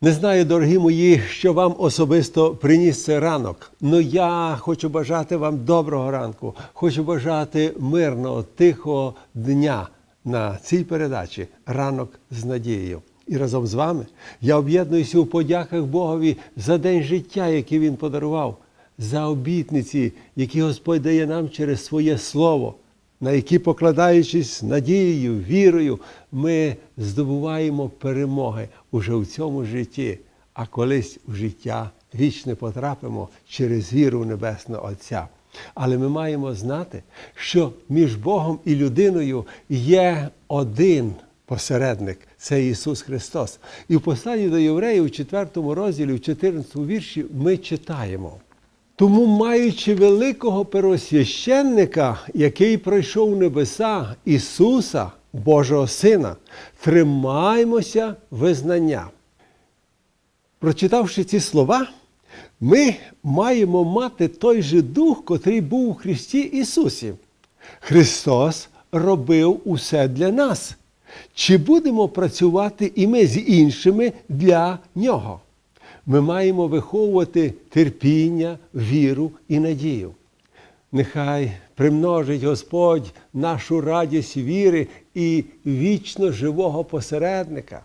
Не знаю, дорогі мої, що вам особисто приніс цей ранок. але я хочу бажати вам доброго ранку, хочу бажати мирного, тихого дня на цій передачі Ранок з надією. І разом з вами я об'єднуюся у подяках Богові за день життя, який Він подарував, за обітниці, які Господь дає нам через своє слово, на які, покладаючись надією, вірою, ми здобуваємо перемоги уже в цьому житті, а колись в життя вічне потрапимо через віру в Небесного Отця. Але ми маємо знати, що між Богом і людиною є один посередник це Ісус Христос. І в посланні до євреїв, у 4 розділі, в 14 вірші, ми читаємо. Тому, маючи великого первосвященника, який пройшов небеса Ісуса, Божого Сина, тримаймося визнання. Прочитавши ці слова, ми маємо мати той же дух, котрий був у Христі Ісусі. Христос робив усе для нас. Чи будемо працювати і ми з іншими для Нього? Ми маємо виховувати терпіння, віру і надію. Нехай примножить Господь нашу радість віри і вічно живого посередника.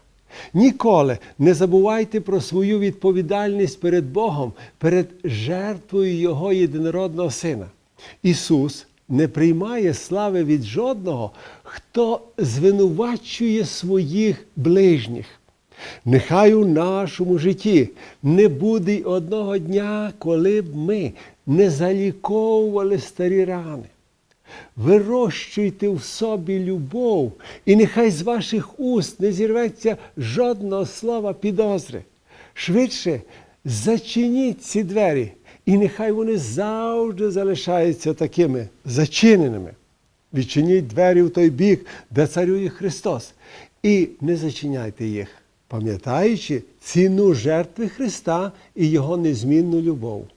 Ніколи не забувайте про свою відповідальність перед Богом, перед жертвою Його єдинородного Сина. Ісус не приймає слави від жодного, хто звинувачує своїх ближніх. Нехай у нашому житті не буде одного дня, коли б ми не заліковували старі рани. Вирощуйте в собі любов, і нехай з ваших уст не зірветься жодного слова підозри. Швидше зачиніть ці двері, і нехай вони завжди залишаються такими зачиненими. Відчиніть двері в той бік, де царює Христос, і не зачиняйте їх, пам'ятаючи ціну жертви Христа і Його незмінну любов.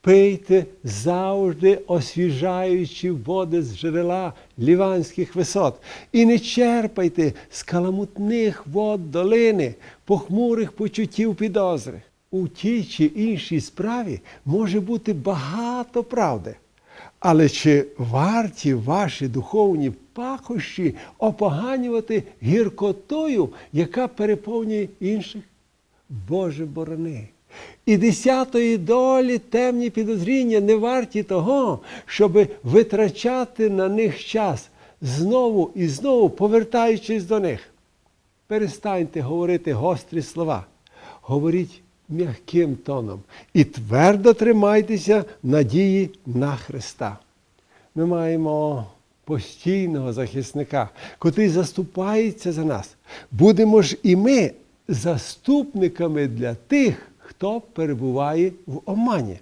Пийте завжди освіжаючі води з джерела ліванських висот, і не черпайте з каламутних вод долини, похмурих почуттів підозри. У тій чи іншій справі може бути багато правди. Але чи варті ваші духовні пахощі опоганювати гіркотою, яка переповнює інших? Боже борони! І десятої долі темні підозріння не варті того, щоб витрачати на них час, знову і знову повертаючись до них. Перестаньте говорити гострі слова, говоріть м'яким тоном і твердо тримайтеся надії на Христа. Ми маємо постійного захисника, котрий заступається за нас. Будемо ж і ми заступниками для тих, хто перебуває в омані.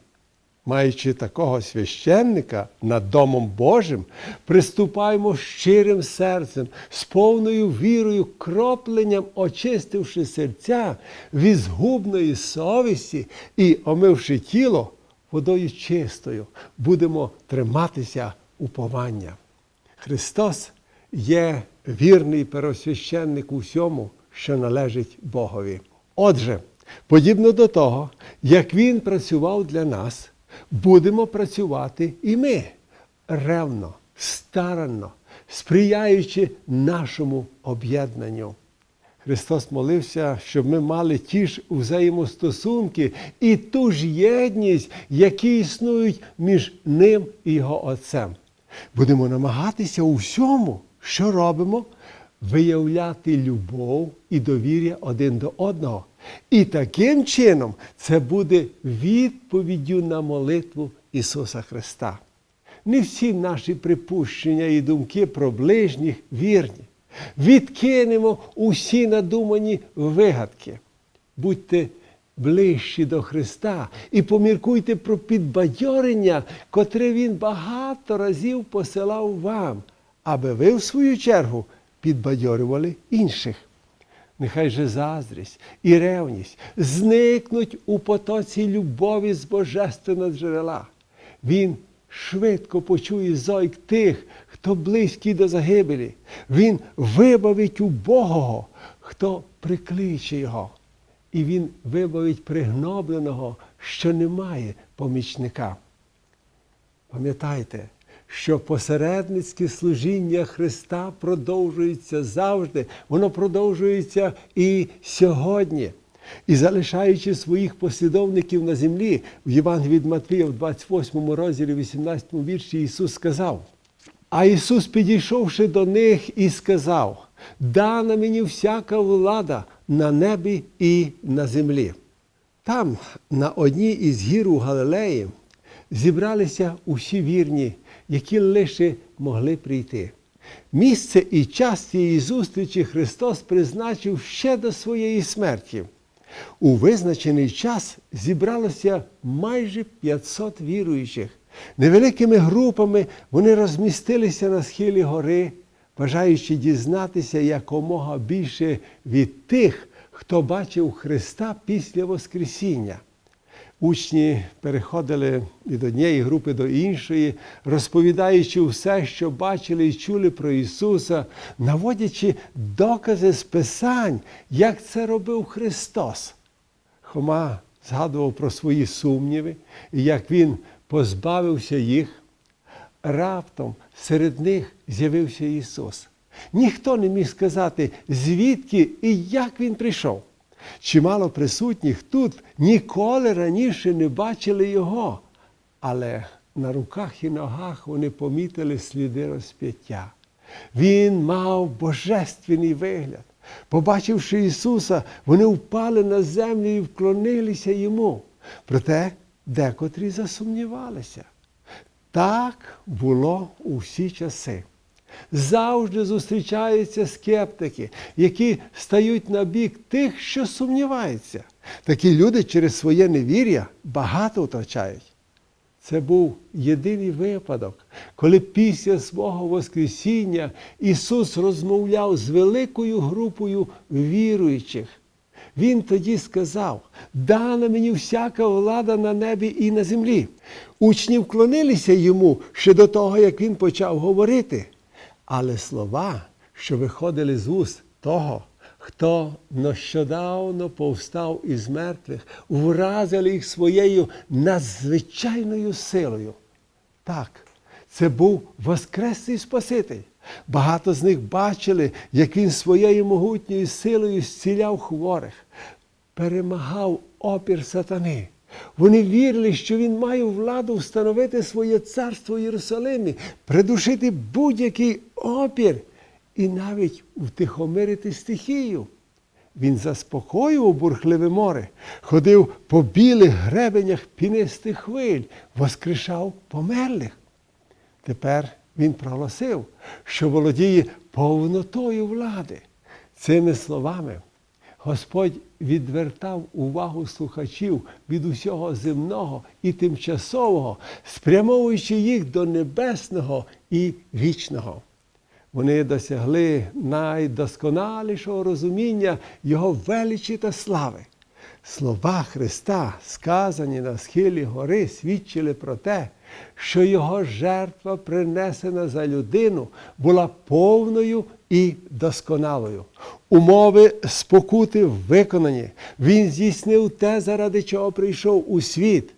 Маючи такого священника над Домом Божим, приступаємо щирим серцем, з повною вірою, кропленням, очистивши серця від згубної совісті і омивши тіло водою чистою, будемо триматися уповання. Христос є вірний первосвященник у всьому, що належить Богові. Отже, подібно до того, як Він працював для нас, будемо працювати і ми ревно, старанно, сприяючи нашому об'єднанню. Христос молився, щоб ми мали ті ж взаємостосунки і ту ж єдність, які існують між ним і його Отцем. Будемо намагатися у всьому, що робимо, виявляти любов і довір'я один до одного. І таким чином це буде відповіддю на молитву Ісуса Христа. Не всі наші припущення і думки про ближніх вірні. Відкинемо усі надумані вигадки. Будьте ближчі до Христа і поміркуйте про підбадьорення, котре Він багато разів посилав вам, аби ви, в свою чергу, підбадьорювали інших. Нехай же заздрість і ревність зникнуть у потоці любові з божественного джерела. Він швидко почує зойк тих, хто близький до загибелі. Він вибавить убогого, хто прикличе його. і Він вибавить пригнобленого, що немає помічника. Пам'ятайте, що посередницьке служіння Христа продовжується завжди, воно продовжується і сьогодні. І залишаючи своїх послідовників на землі, в Євангелії від Матвія, в 28 розділі, 18 вірші, Ісус сказав. А Ісус, підійшовши до них, і сказав: Дана мені всяка влада на небі і на землі. Там, на одній із гір у Галилеї, зібралися усі вірні, які лише могли прийти. Місце і час цієї зустрічі Христос призначив ще до своєї смерті. У визначений час зібралося майже 500 віруючих. Невеликими групами вони розмістилися на схилі гори, бажаючи дізнатися якомога більше від тих, хто бачив Христа після Воскресіння. Учні переходили від однієї групи до іншої, розповідаючи все, що бачили і чули про Ісуса, наводячи докази з Писань, як це робив Христос. Хома згадував про свої сумніви і як Він позбавився їх. Раптом серед них з'явився Ісус. Ніхто не міг сказати, звідки і як Він прийшов. Чимало присутніх тут ніколи раніше не бачили його, але на руках і ногах вони помітили сліди розп'яття. Він мав божественний вигляд. Побачивши Ісуса, вони впали на землю і вклонилися йому. Проте декотрі засумнівалися. Так було у всі часи. Завжди зустрічаються скептики, які стають на бік тих, що сумніваються. Такі люди через своє невір'я багато втрачають. Це був єдиний випадок, коли після свого Воскресіння Ісус розмовляв з великою групою віруючих. Він тоді сказав: дана мені всяка влада на небі і на землі. Учні вклонилися йому ще до того, як він почав говорити. Але слова, що виходили з уст того, хто нещодавно повстав із мертвих, вразили їх своєю надзвичайною силою. Так, це був Воскресний Спаситель. Багато з них бачили, як він своєю могутньою силою зціляв хворих, перемагав опір сатани. Вони вірили, що він має владу встановити своє царство в Єрусалимі, придушити будь-який опір і навіть втихомирити стихію. Він заспокоював бурхливе море, ходив по білих гребенях пінистих хвиль, воскрешав померлих. Тепер він проголосив, що володіє повнотою влади. Цими словами Господь відвертав увагу слухачів від усього земного і тимчасового, спрямовуючи їх до небесного і вічного. Вони досягли найдосконалішого розуміння Його величі та слави. Слова Христа, сказані на схилі гори, свідчили про те, що Його жертва, принесена за людину, була повною і досконалою. Умови спокути виконані. Він здійснив те, заради чого прийшов у світ.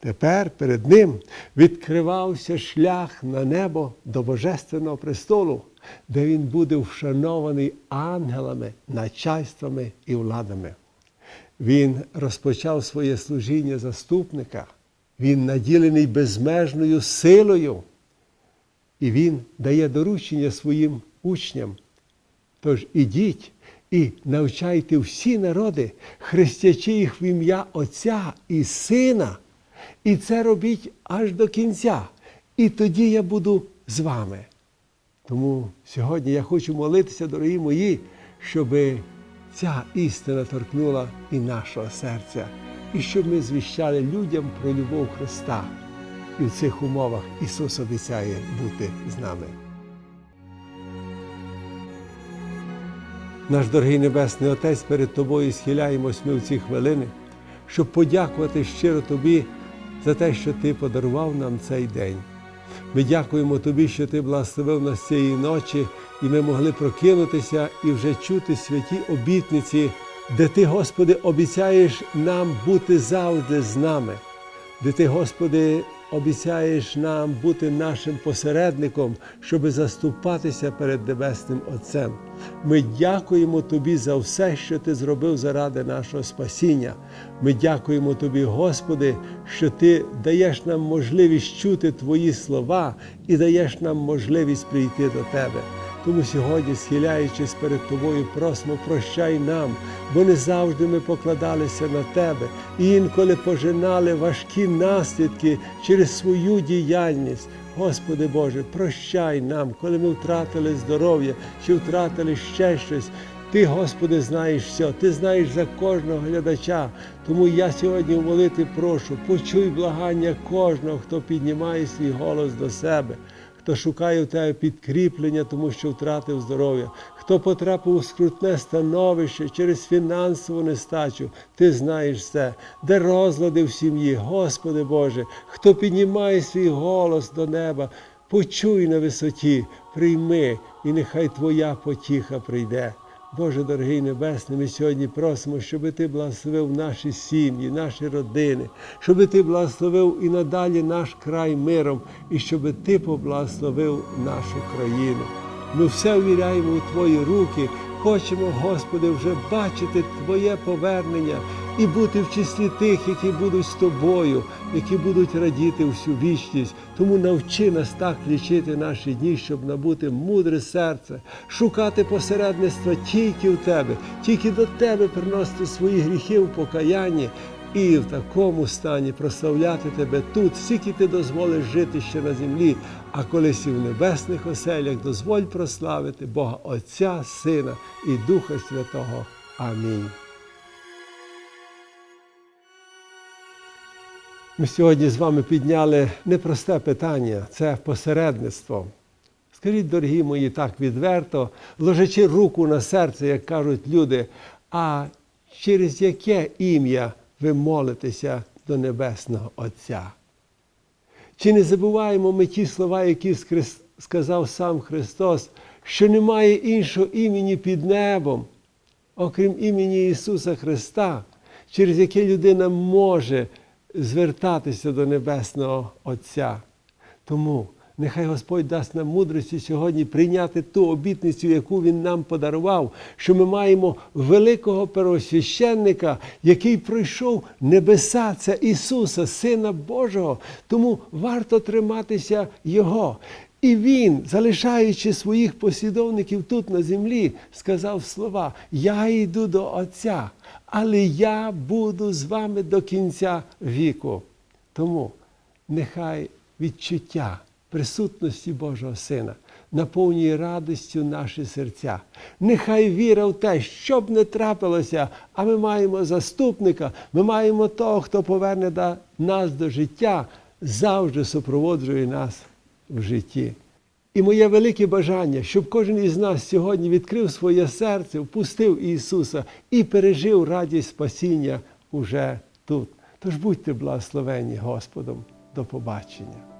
Тепер перед ним відкривався шлях на небо до Божественного престолу, де він буде вшанований ангелами, начальствами і владами. Він розпочав своє служіння заступника, він наділений безмежною силою, і він дає доручення своїм учням. Тож ідіть і навчайте всі народи, хрестячи їх в ім'я Отця і Сина. І це робіть аж до кінця. І тоді я буду з вами. Тому сьогодні я хочу молитися, дорогі мої, щоб ця істина торкнула і нашого серця, і щоб ми звіщали людям про любов Христа. І в цих умовах Ісус обіцяє бути з нами. Наш дорогий Небесний Отець, перед Тобою схиляємось ми в ці хвилини, щоб подякувати щиро Тобі за те, що Ти подарував нам цей день. Ми дякуємо Тобі, що Ти благословив нас цієї ночі, і ми могли прокинутися і вже чути святі обітниці де Ти, Господи, обіцяєш нам бути завжди з нами, де Ти, Господи, обіцяєш нам бути нашим посередником, щоб заступатися перед Небесним Отцем. Ми дякуємо Тобі за все, що Ти зробив заради нашого спасіння. Ми дякуємо Тобі, Господи, що Ти даєш нам можливість чути Твої слова і даєш нам можливість прийти до Тебе. Тому сьогодні, схиляючись перед Тобою, просимо, прощай нам, бо не завжди ми покладалися на Тебе і інколи пожинали важкі наслідки через свою діяльність. Господи Боже, прощай нам, коли ми втратили здоров'я чи втратили ще щось. Ти, Господи, знаєш все, Ти знаєш за кожного глядача. Тому я сьогодні в молитві прошу, почуй благання кожного, хто піднімає свій голос до себе хто шукає в тебе підкріплення, тому що втратив здоров'я, хто потрапив у скрутне становище через фінансову нестачу, ти знаєш все, де розлади в сім'ї, Господи Боже, хто піднімає свій голос до неба, почуй на висоті, прийми, і нехай Твоя потіха прийде. Боже дорогий Небесний, ми сьогодні просимо, щоб Ти благословив наші сім'ї, наші родини, щоб Ти благословив і надалі наш край миром, і щоб Ти поблагословив нашу країну. Ми все ввіряємо у Твої руки. Хочемо, Господи, вже бачити Твоє повернення і бути в числі тих, які будуть з тобою, які будуть радіти всю вічність. Тому навчи нас так лічити наші дні, щоб набути мудре серце, шукати посередництва тільки в тебе, тільки до тебе приносити свої гріхи в покаянні. І в такому стані прославляти тебе тут, скільки ти дозволиш жити ще на землі, а колись і в небесних оселях дозволь прославити Бога Отця, Сина і Духа Святого. Амінь. Ми сьогодні з вами підняли непросте питання це посередництво. Скажіть, дорогі мої, так відверто, ложачи руку на серце, як кажуть люди, а через яке ім'я ви молитеся до Небесного Отця? Чи не забуваємо ми ті слова, які сказав сам Христос, що немає іншого імені під небом, окрім імені Ісуса Христа, через яке людина може звертатися до Небесного Отця. Тому нехай Господь дасть нам мудрості сьогодні прийняти ту обітницю, яку Він нам подарував, що ми маємо великого первосвященника, який пройшов небеса, це Ісуса, Сина Божого. Тому варто триматися Його. І він, залишаючи своїх послідовників тут на землі, сказав слова: Я йду до Отця, але я буду з вами до кінця віку. Тому нехай відчуття присутності Божого Сина наповнює радістю наші серця. Нехай віра в те, що б не трапилося, а ми маємо заступника, ми маємо того, хто поверне нас до життя, завжди супроводжує нас в житті. І моє велике бажання, щоб кожен із нас сьогодні відкрив своє серце, впустив Ісуса і пережив радість спасіння уже тут. Тож будьте благословені Господом. До побачення.